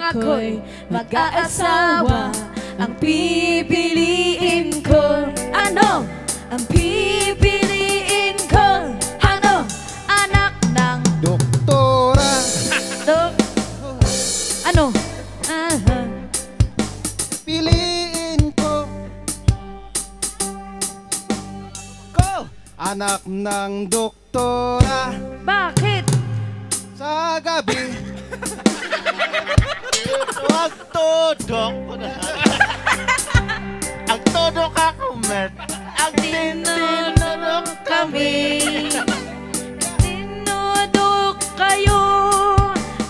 ako'y mag-aasawa Ang pipiliin ko Ano? Ang pipiliin ko Ano? Anak ng Doktora dok Ano? Aha. Piliin ko Ko Anak ng doktora Bakit? Sa gabi tudok Ang tudok ako, Met. Ang tinunok kami Tinudok kayo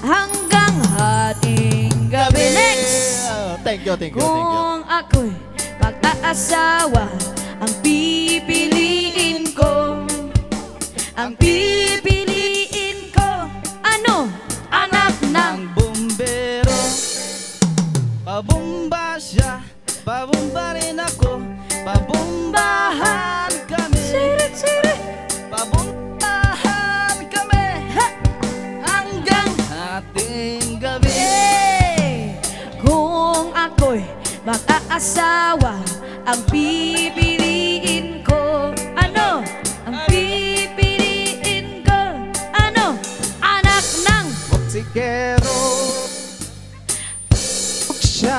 Hanggang hating gabi Next! Thank you, thank you, thank you. Kung ako'y mag-aasawa Ang pipiliin ko Ang pipiliin Pabumba siya Pabumba rin ako. Pabumbahan kami. Sirit, sirit Pabumbahan kami. Hanggang ating gabi. Hey! Kung ako'y mag-aasawa Ang pipiliin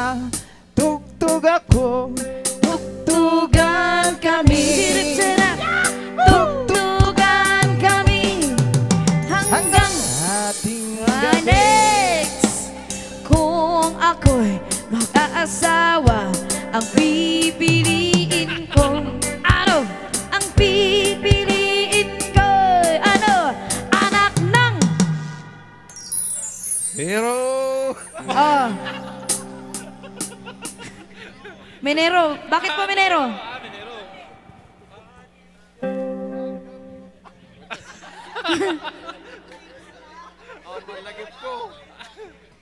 Tugtog siya Tugtog ako. Tugtugan kami. Tugtugan kami. Hanggang Hanggang ating Ah, gabi. Next! Kung ako'y mag-aasawa Ang pipiliin ko. Ano? Ang pipiliin ko Ano? Anak ng Pero Oh Minero, bakit po Minero?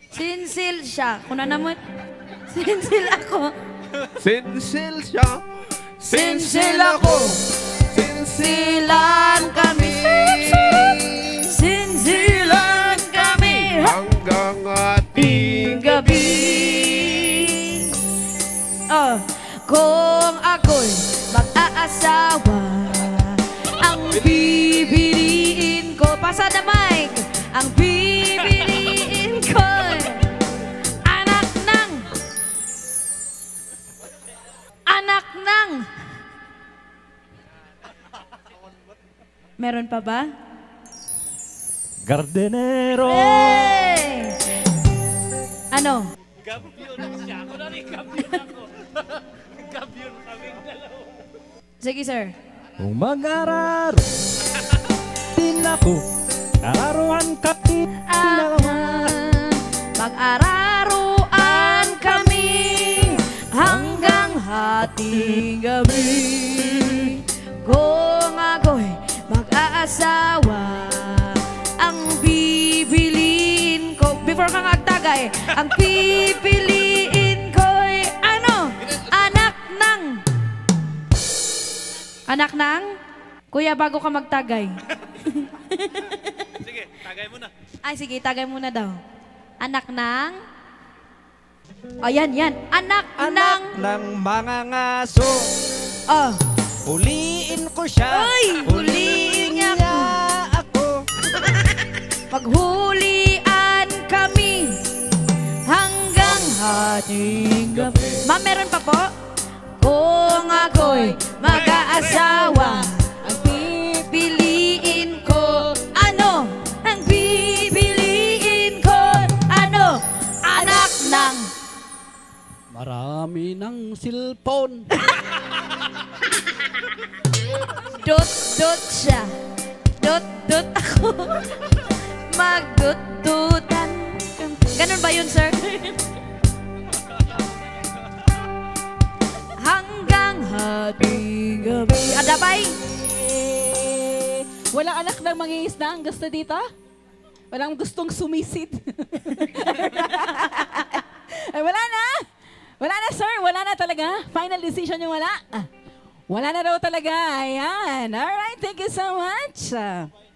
Sinsil siya. Kuna naman. Sinsil ako. Sinsil siya Sinsil ako. Sinsilan kami. Meron pa ba? Gardenero Hey! Ano? Sige, sir. Kung mag-araro Din ako Araruhan ka Ah, Mag-araruan kami hanggang hating gabi. Mag-aasawa, ang bibiliin ko, before ka magtagay, ang pipiliin ko'y ano? Anak ng... Anak ng? Kuya, bago ka magtagay. Sige, tagay mo na. Ay, sige, tagay muna daw. Anak ng... O, yan, yan. Anak, Anak ng... ng mga ngaso Oh, Huliin ko siya Ay, huliin maghulian kami hanggang hating gabi. Ma'am, meron pa po? Kung ako'y mag-aasawa, ang pipiliin ko, ano? Ang pipiliin ko, ano? Anak ng... Marami ng silpon. Dot-dot siya. Dot-dot ako. Magdut-dutan. Ganun ba yun, sir? Hanggang hating gabi. Adabay! Eh, walang anak ng mangingisda ang gusto dito? Walang gustong sumisid? Ay, wala na! Wala na, sir. Wala na talaga. Final decision yung wala. Ah, wala na daw talaga. Ayan. Alright. Thank you so much.